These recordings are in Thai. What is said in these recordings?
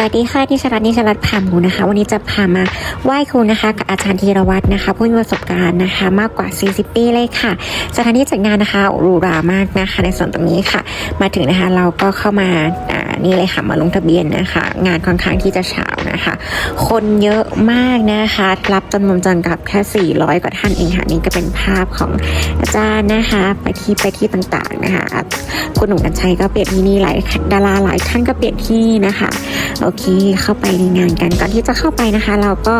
สวัสดีค่ะที่ชรัตน์นิชรัตน์พาหมูนะคะ วันนี้จะพามาไหว้ครูนะคะ กับอาจารย์ธีรวัตรนะคะ ผู้มีประสบการณ์นะคะ มากกว่า 40 ปีเลยค่ะ สถานที่จัดงานนะคะหรูหรามากนะคะ ในส่วนตรงนี้ค่ะ มาถึงนะคะเราก็เข้ามาอ่านี่เลยค่ะมาลงทะเบียนนะคะ งานค่อนข้างที่จะเช้านะคะ คนเยอะมากนะคะ รับจำนวนจำกัดแค่ 400 กว่าท่านเองค่ะนี่ก็เป็นภาพของอาจารย์นะคะ ไปที่ไปที่ต่างๆนะคะคุณหนุ่มกัญชัยก็เปลี่ยนที่นี่หลายดาราหลายท่านก็เปลี่ยนที่นะคะอเค เข้าไปในงานกันก่อนที่จะเข้าไปนะคะ เราก็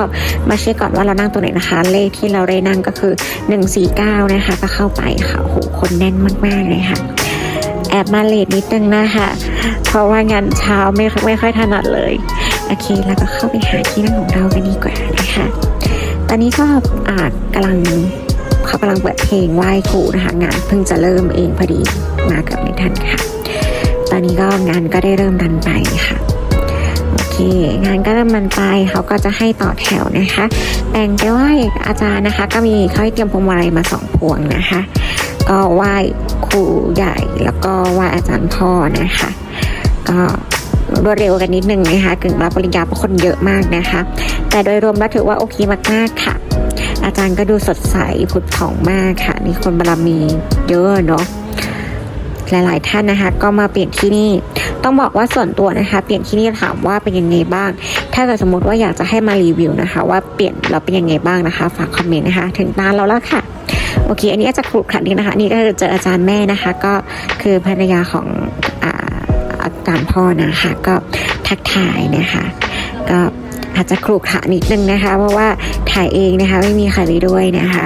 มาเช็คก่อนว่าเรานั่งตรงไหนนะคะ เลขที่เราได้นั่งก็คือ 149 นะคะ ก็เข้าไปค่ะโหคนแน่นมากๆเลยค่ะแอบมาเลทนิดนึงนะคะเพราะว่างานเช้าไม่ไม่ค่อยถนัดเลย โอเค แล้วก็เข้าไปหาที่นั่งของเรากันดีกว่านะคะ ตอนนี้ก็อ่ากำลังเขากำลังเปิดเพลงไหว้ครูนะคะ งานเพิ่งจะเริ่มเองพอดีมากับไม่ทันค่ะ ตอนนี้ก็งานก็ได้เริ่มรันไปค่ะ งานก็เริ่มรันไปเขาก็จะให้ต่อแถวนะคะแบ่งไปไหว้อาจารย์นะคะ ก็มีเขาให้เตรียมพวงมาลัยมาสองพวงนะคะ ก็ไหว้ครูใหญ่แล้วก็ไหว้อาจารย์พ่อนะคะ ก็รวดเร็วกันนิดนึงนะคะกึ่งรับปริญญาเพราะคนเยอะมากนะคะ แต่โดยรวมแล้วถือว่าโอเคมากๆค่ะ อาจารย์ก็ดูสดใสผุดผ่องมากค่ะมีคนบารมีเยอะเนาะ หลาย ๆ ท่านนะคะ ก็มาเปลี่ยนที่นี่ ต้องบอกว่าส่วนตัวนะคะ เปลี่ยนที่นี่ถามว่าเป็นยังไงบ้าง ถ้าเกิดสมมติว่าอยากจะให้มารีวิวนะคะ ว่าเปลี่ยนเราเป็นยังไงบ้างนะคะ ฝากคอมเมนต์นะคะ ถึงตาเราแล้วค่ะโอเค อันนี้อาจจะขรุขระนิดนะคะนี่ก็คือเจออาจารย์แม่นะคะ ก็คือภรรยาของอาอาจารย์พ่อนะคะ ก็ทักทายนะคะ ก็อาจจะขรุขระนิดนึงนะคะ เพราะว่าถ่ายเองนะคะ ไม่มีใครไปด้วยนะคะ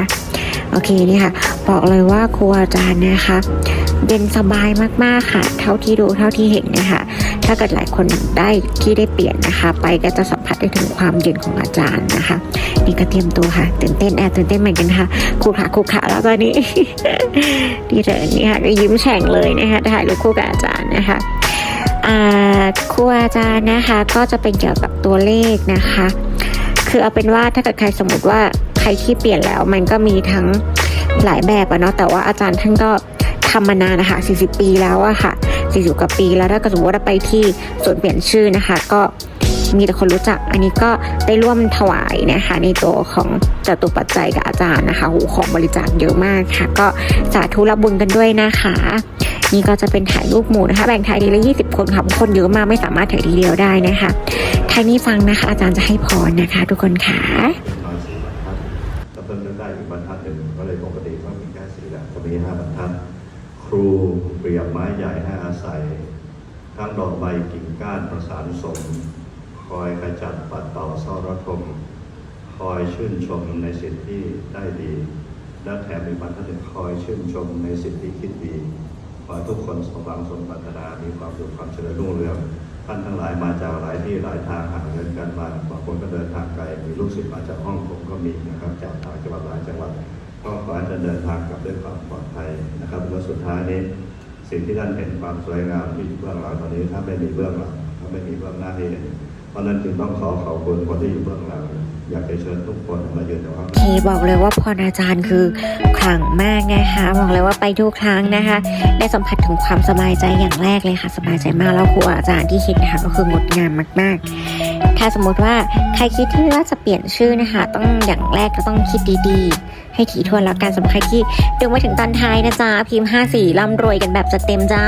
โอเคนี่ค่ะ บอกเลยว่าครูอาจารย์นะคะ เย็นสบายมากๆค่ะ เท่าที่ดูเท่าที่เห็นนะคะ ถ้าเกิดหลายคนได้ที่ได้เปลี่ยนนะคะ ไปก็จะสัมผัสได้ถึงความเย็นของอาจารย์นะคะนี่ก็เตรียมตัวค่ะตื่นเต้นแอบตื่นเต้นเหมือนกันค่ะครูขาครูขาแล้วตอนนี้ดีเลยนี่ค่ะก็ยิ้มแฉ่งเลยนะคะถ่ายรูปคู่กับอาจารย์นะคะครูอาจารย์นะคะก็จะเป็นเกี่ยวกับตัวเลขนะคะ คือเอาเป็นว่าถ้าเกิดใครสมมติว่าใครที่เปลี่ยนแล้วมันก็มีทั้งหลายแบบอะเนาะแต่ว่าอาจารย์ท่านก็ ทำมานานนะคะ 40 ปีแล้วอะค่ะ 40 กว่าปีแล้วถ้าเกิดสมมติว่าไปที่ส่วนเปลี่ยนชื่อนะคะ ก็มีแต่คนรู้จัก อันนี้ก็ได้ร่วมถวายนะคะ ในตัวของจตุปัจจัยกับอาจารย์นะคะโหของบริจาคเยอะมากค่ะ ก็สาธุรับบุญกันด้วยนะคะ นี่ก็จะเป็นถ่ายรูปหมู่นะคะ แบ่งถ่ายทีละ20 คนค่ะคนเยอะมากไม่สามารถถ่ายทีเดียวได้นะคะท้านี้ฟังนะคะ อาจารย์จะให้พรนะคะ ทุกคนค่ะน้อยสี่บรรทัดก็เพิ่มได้อีกบรรทัดหนึ่งก็เลยปกติก็มีแค่สี่แหละก็มีห้าบรรทัด ครูเปรียบไม้ใหญ่ให้อาศัย ทั้งดอกใบกิ่งก้านประสานสม คอยขจัดปัดเป่าเศร้าระทม คอยชื่นชมในสิ่งที่ได้ดี และแถมมีบรรทัดหนึ่งคอยชื่นชมในสิ่งที่คิดดี ขอทุกคนสมหวังสมปรารถนา มีความสุขความเจริญรุ่งเรืองท่านทั้งหลายมาจากหลายที่หลายทางหาเงินกันมาบางคนก็เดินทางไกล มีลูกศิษย์มาจากฮ่องกงก็มีนะครับ จากต่างจังหวัดหลายจังหวัด ก็ขอให้ท่านเดินทางกลับด้วยความปลอดภัยนะครับแล้วสุดท้ายนี้สิ่งที่ท่านเห็นความสวยงามที่อยู่เบื้องหลังตอนนี้ถ้าไม่มีเบื้องหลังถ้าไม่มีเบื้องหน้าที่เห็นเพราะนั้นจึงต้องขอขอบคุณคนที่อยู่เบื้องหลัง อยากจะเชิญทุกคนมายืนอยู่ข้างหน้า ทีบอกเลยว่าพรอาจารย์คือขลังมากนะคะบอกเลยว่าไปทุกครั้งนะคะ ได้สัมผัสถึงความสบายใจอย่างแรกเลยค่ะ สบายใจมากแล้วครูอาจารย์ที่คิดนะคะก็คืองดงามมาก ๆ ถ้าสมมติว่าใครคิดที่ว่าจะเปลี่ยนชื่อนะคะ ต้องอย่างแรกก็ต้องคิดดีๆ ให้ถี่ถ้วนแล้วกันสำหรับใครที่ดูมาถึงตอนท้ายนะจ๊ะพิมพ์5สีร่ำรวยกันแบบจะเต็มจ้า